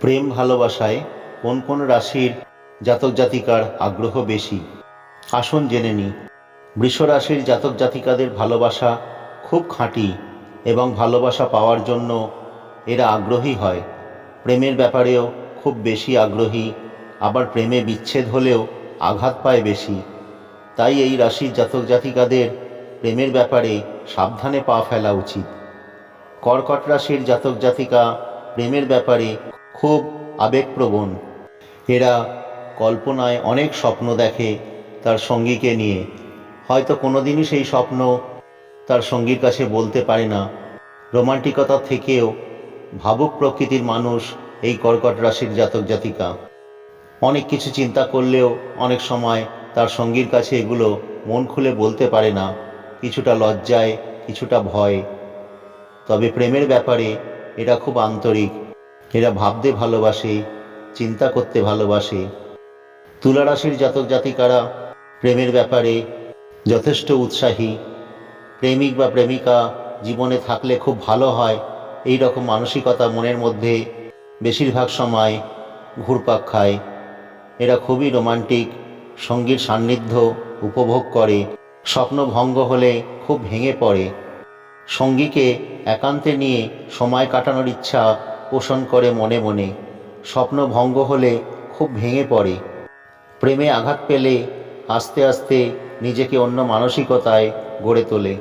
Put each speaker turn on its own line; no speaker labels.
প্রেম ভালোবাসায় কোন কোন রাশির জাতক জাতিকার আগ্রহ বেশি? আসুন জেনে নিই। বৃষ রাশির জাতক জাতিকাদের ভালোবাসা খুব খাঁটি এবং ভালোবাসা পাওয়ার জন্য এরা আগ্রহী হয়। প্রেমের ব্যাপারেও খুব বেশি আগ্রহী, আবার প্রেমে বিচ্ছেদ হলেও আঘাত পায় বেশি। তাই এই রাশির জাতক জাতিকাদের প্রেমের ব্যাপারে সাবধানে পা ফেলা উচিত। কর্কট রাশির জাতক জাতিকা প্রেমের ব্যাপারে খুব আবেগপ্রবণ। এরা কল্পনায় অনেক স্বপ্ন দেখে তার সঙ্গীকে নিয়ে। হয়তো কোনোদিনই সেই স্বপ্ন তার সঙ্গীর কাছে বলতে পারে না। রোমান্টিকতা থেকেও ভাবুক প্রকৃতির মানুষ এই কর্কট রাশির জাতক জাতিকা। অনেক কিছু চিন্তা করলেও অনেক সময় তার সঙ্গীর কাছে এগুলো মন খুলে বলতে পারে না। কিছুটা লজ্জায়, কিছুটা ভয়। তবে প্রেমের ব্যাপারে এরা খুব আন্তরিক। এরা ভাবতে ভালোবাসে, চিন্তা করতে ভালোবাসে। তুলা রাশির জাতক জাতিকারা প্রেমের ব্যাপারে যথেষ্ট উৎসাহী। প্রেমিক বা প্রেমিকা জীবনে থাকলে খুব ভালো হয়। এই রকম মানসিকতা মনের মধ্যে বেশিরভাগ সময় ঘুরপাক খায়। এরা খুবই রোমান্টিক, সঙ্গীর সান্নিধ্য উপভোগ করে। স্বপ্ন ভঙ্গ হলে খুব ভেঙে পড়ে। সঙ্গীকে একান্তে নিয়ে সময় কাটানোর ইচ্ছা পোষণ করে মনে মনে। স্বপ্ন ভঙ্গ হলে খুব ভেঙে পড়ে। প্রেমে আঘাত পেলে আস্তে আস্তে নিজেকে অন্য মানসিকতায় গড়ে তোলে।